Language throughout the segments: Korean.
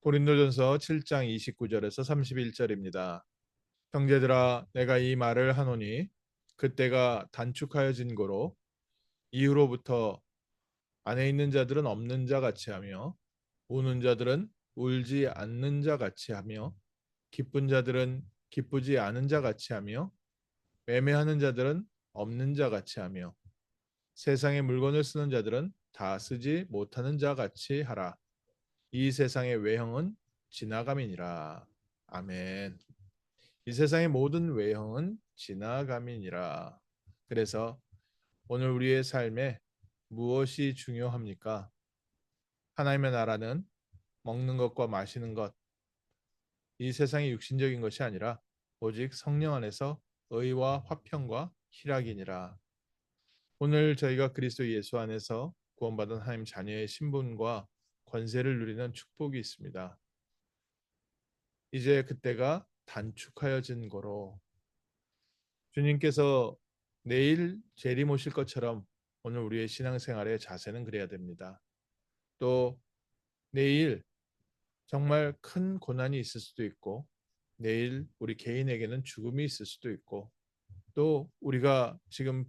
고린도전서 7장 29절에서 31절입니다. 형제들아 내가 이 말을 하노니 그때가 단축하여진 고로 이후로부터 안에 있는 자들은 없는 자 같이 하며 우는 자들은 울지 않는 자 같이 하며 기쁜 자들은 기쁘지 않은 자 같이 하며 매매하는 자들은 없는 자 같이 하며 세상의 물건을 쓰는 자들은 다 쓰지 못하는 자 같이 하라. 이 세상의 외형은 지나감이니라. 아멘. 이 세상의 모든 외형은 지나감이니라. 그래서 오늘 우리의 삶에 무엇이 중요합니까? 하나님의 나라는 먹는 것과 마시는 것, 이 세상의 육신적인 것이 아니라 오직 성령 안에서 의와 화평과 희락이니라. 오늘 저희가 그리스도 예수 안에서 구원받은 하나님 자녀의 신분과 권세를 누리는 축복이 있습니다. 이제 그때가 단축하여진 거로 주님께서 내일 재림 오실 것처럼 오늘 우리의 신앙생활의 자세는 그래야 됩니다. 또 내일 정말 큰 고난이 있을 수도 있고 내일 우리 개인에게는 죽음이 있을 수도 있고 또 우리가 지금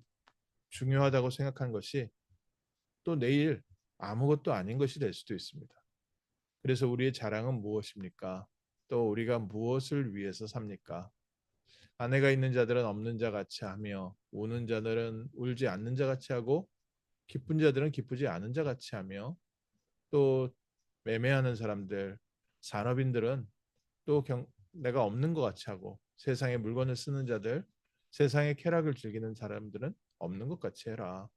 중요하다고 생각한 것이 또 내일 아무것도 아닌 것이 될 수도 있습니다. 그래서 우리의 자랑은 무엇입니까? 또 우리가 무엇을 위해서 삽니까? 아내가 있는 자들은 없는 자 같이 하며 우는 자들은 울지 않는 자 같이 하고 기쁜 자들은 기쁘지 않은 자 같이 하며 또 매매하는 사람들 산업인들은 또 경, 내가 없는 것 같이 하고 세상의 물건을 쓰는 자들 세상의 쾌락을 즐기는 사람들은 없는 것 같이 해라.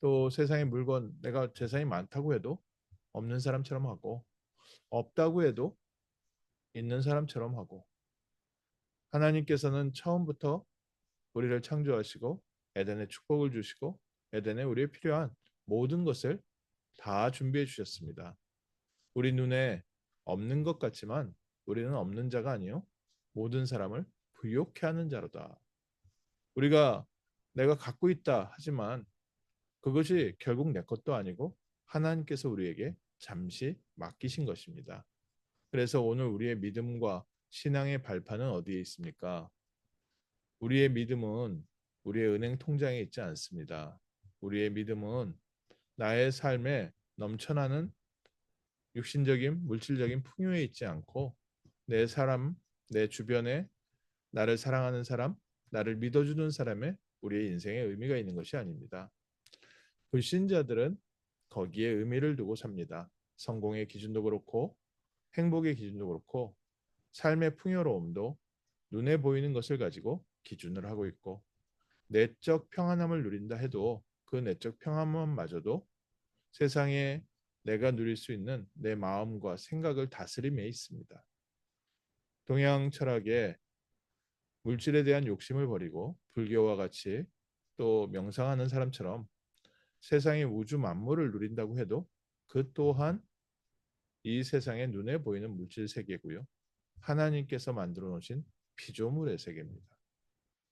또 세상의 물건 내가 재산이 많다고 해도 없는 사람처럼 하고 없다고 해도 있는 사람처럼 하고 하나님께서는 처음부터 우리를 창조하시고 에덴에 축복을 주시고 에덴에 우리에 필요한 모든 것을 다 준비해 주셨습니다. 우리 눈에 없는 것 같지만 우리는 없는 자가 아니요 모든 사람을 부욕해 하는 자로다. 우리가 내가 갖고 있다 하지만 그것이 결국 내 것도 아니고 하나님께서 우리에게 잠시 맡기신 것입니다. 그래서 오늘 우리의 믿음과 신앙의 발판은 어디에 있습니까? 우리의 믿음은 우리의 은행 통장에 있지 않습니다. 우리의 믿음은 나의 삶에 넘쳐나는 육신적인 물질적인 풍요에 있지 않고 내 사람, 내 주변에 나를 사랑하는 사람, 나를 믿어주는 사람의 우리의 인생에 의미가 있는 것이 아닙니다. 불신자들은 거기에 의미를 두고 삽니다. 성공의 기준도 그렇고 행복의 기준도 그렇고 삶의 풍요로움도 눈에 보이는 것을 가지고 기준을 하고 있고 내적 평안함을 누린다 해도 그 내적 평안함마저도 세상에 내가 누릴 수 있는 내 마음과 생각을 다스림에 있습니다. 동양 철학에 물질에 대한 욕심을 버리고 불교와 같이 또 명상하는 사람처럼 세상의 우주 만물을 누린다고 해도 그 또한 이 세상의 눈에 보이는 물질 세계고요. 하나님께서 만들어 놓으신 피조물의 세계입니다.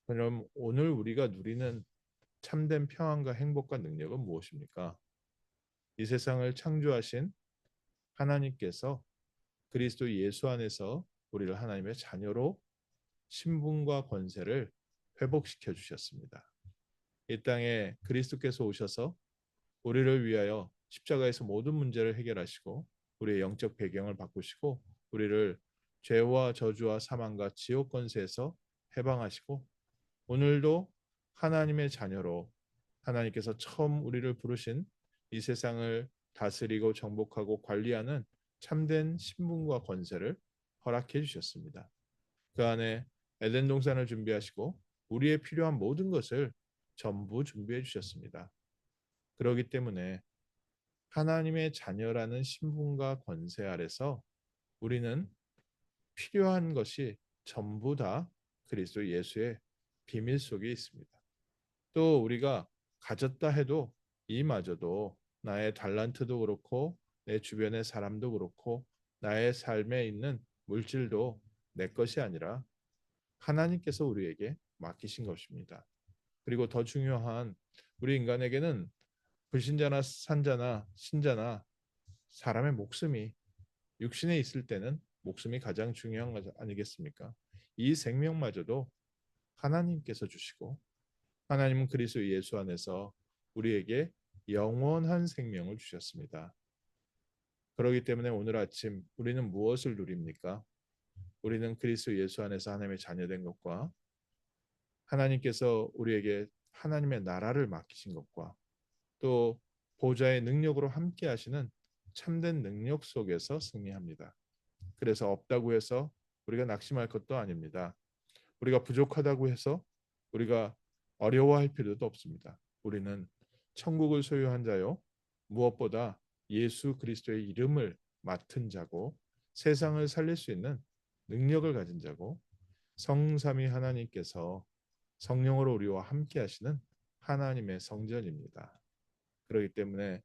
그럼 오늘 우리가 누리는 참된 평안과 행복과 능력은 무엇입니까? 이 세상을 창조하신 하나님께서 그리스도 예수 안에서 우리를 하나님의 자녀로 신분과 권세를 회복시켜 주셨습니다. 이 땅에 그리스도께서 오셔서 우리를 위하여 십자가에서 모든 문제를 해결하시고 우리의 영적 배경을 바꾸시고 우리를 죄와 저주와 사망과 지옥 권세에서 해방하시고 오늘도 하나님의 자녀로 하나님께서 처음 우리를 부르신 이 세상을 다스리고 정복하고 관리하는 참된 신분과 권세를 허락해 주셨습니다. 그 안에 에덴 동산을 준비하시고 우리의 필요한 모든 것을 전부 준비해 주셨습니다. 그러기 때문에 하나님의 자녀라는 신분과 권세 아래서 우리는 필요한 것이 전부 다 그리스도 예수의 비밀 속에 있습니다. 또 우리가 가졌다 해도 이마저도 나의 달란트도 그렇고 내 주변의 사람도 그렇고 나의 삶에 있는 물질도 내 것이 아니라 하나님께서 우리에게 맡기신 것입니다. 그리고 더 중요한 우리 인간에게는 불신자나 산자나 신자나 사람의 목숨이 육신에 있을 때는 목숨이 가장 중요한 것 아니겠습니까? 이 생명마저도 하나님께서 주시고 하나님은 그리스도 예수 안에서 우리에게 영원한 생명을 주셨습니다. 그렇기 때문에 오늘 아침 우리는 무엇을 누립니까? 우리는 그리스도 예수 안에서 하나님의 자녀된 것과 하나님께서 우리에게 하나님의 나라를 맡기신 것과 또 보좌의 능력으로 함께 하시는 참된 능력 속에서 승리합니다. 그래서 없다고 해서 우리가 낙심할 것도 아닙니다. 우리가 부족하다고 해서 우리가 어려워할 필요도 없습니다. 우리는 천국을 소유한 자요 무엇보다 예수 그리스도의 이름을 맡은 자고 세상을 살릴 수 있는 능력을 가진 자고 성삼위 하나님께서 성령으로 우리와 함께 하시는 하나님의 성전입니다. 그렇기 때문에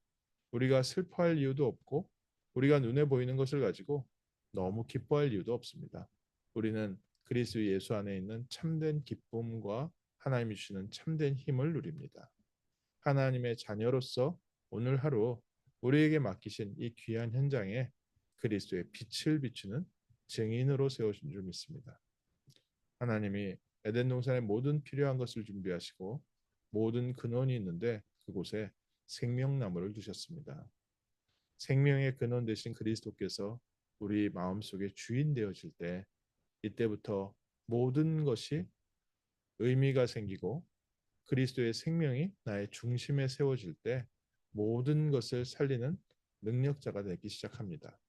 우리가 슬퍼할 이유도 없고 우리가 눈에 보이는 것을 가지고 너무 기뻐할 이유도 없습니다. 우리는 그리스도 예수 안에 있는 참된 기쁨과 하나님이 주시는 참된 힘을 누립니다. 하나님의 자녀로서 오늘 하루 우리에게 맡기신 이 귀한 현장에 그리스도의 빛을 비추는 증인으로 세우신 줄 믿습니다. 하나님이 에덴 동산의 모든 필요한 것을 준비하시고 모든 근원이 있는데 그곳에 생명나무를 두셨습니다. 생명의 근원 되신 그리스도께서 우리 마음속에 주인 되어질 때 이때부터 모든 것이 의미가 생기고 그리스도의 생명이 나의 중심에 세워질 때 모든 것을 살리는 능력자가 되기 시작합니다.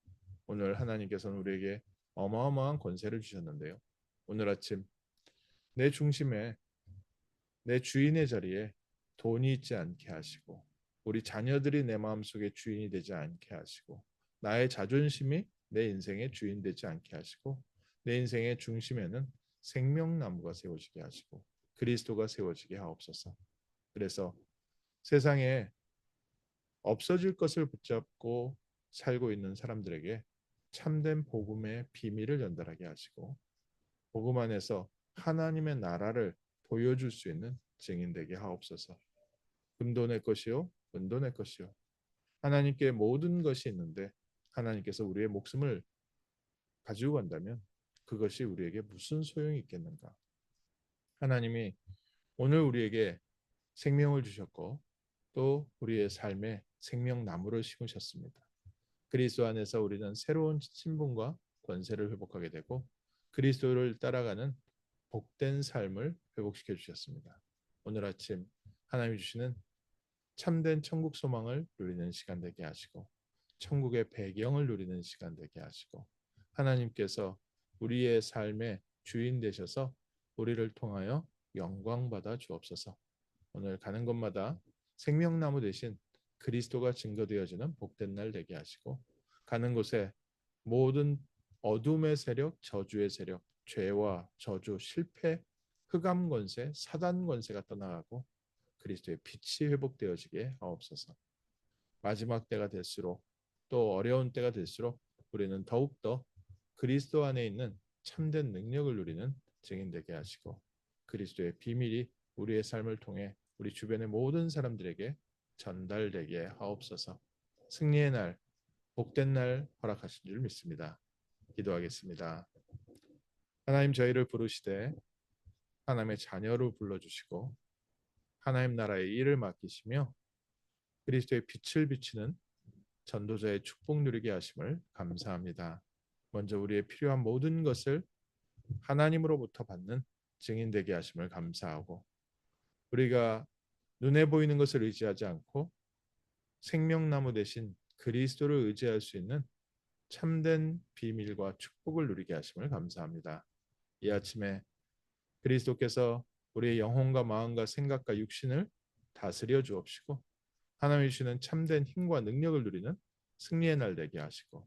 오늘 하나님께서는 우리에게 어마어마한 권세를 주셨는데요. 오늘 아침 내 중심에 내 주인의 자리에 돈이 있지 않게 하시고 우리 자녀들이 내 마음속에 주인이 되지 않게 하시고 나의 자존심이 내 인생의 주인 되지 않게 하시고 내 인생의 중심에는 생명나무가 세워지게 하시고 그리스도가 세워지게 하옵소서. 그래서 세상에 없어질 것을 붙잡고 살고 있는 사람들에게 참된 복음의 비밀을 전달하게 하시고 복음 안에서 하나님의 나라를 보여줄 수 있는 증인 되게 하옵소서. 내 것이요 내 것이요. 하나님께 모든 것이 있는데 하나님께서 우리의 목숨을 가지고 간다면 그것이 우리에게 무슨 소용이 있겠는가? 하나님이 오늘 우리에게 생명을 주셨고 또 우리의 삶에 생명나무를 심으셨습니다. 그리스도 안에서 우리는 새로운 신분과 권세를 회복하게 되고 그리스도를 따라가는 복된 삶을 회복시켜 주셨습니다. 오늘 아침 하나님이 주시는 참된 천국 소망을 누리는 시간 되게 하시고 천국의 배경을 누리는 시간 되게 하시고 하나님께서 우리의 삶의 주인 되셔서 우리를 통하여 영광 받아 주옵소서. 오늘 가는 곳마다 생명나무 대신 그리스도가 증거되어지는 복된 날 되게 하시고 가는 곳에 모든 어둠의 세력, 저주의 세력, 죄와 저주, 실패, 흑암 권세, 사단 권세가 떠나가고 그리스도의 빛이 회복되어지게 하옵소서. 마지막 때가 될수록 또 어려운 때가 될수록 우리는 더욱더 그리스도 안에 있는 참된 능력을 누리는 증인 되게 하시고 그리스도의 비밀이 우리의 삶을 통해 우리 주변의 모든 사람들에게 전달되게 하옵소서. 승리의 날, 복된 날 허락하신 줄 믿습니다. 기도하겠습니다. 하나님 저희를 부르시되 하나님의 자녀로 불러주시고 하나님 나라의 일을 맡기시며 그리스도의 빛을 비치는 전도자의 축복 누리게 하심을 감사합니다. 먼저 우리의 필요한 모든 것을 하나님으로부터 받는 증인 되게 하심을 감사하고 우리가 눈에 보이는 것을 의지하지 않고 생명나무 대신 그리스도를 의지할 수 있는 참된 비밀과 축복을 누리게 하심을 감사합니다. 이 아침에 그리스도께서 우리의 영혼과 마음과 생각과 육신을 다스려 주옵시고 하나님이 주시는 참된 힘과 능력을 누리는 승리의 날 되게 하시고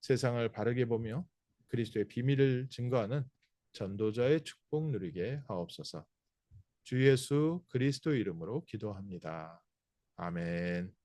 세상을 바르게 보며 그리스도의 비밀을 증거하는 전도자의 축복 누리게 하옵소서. 주 예수 그리스도 이름으로 기도합니다. 아멘.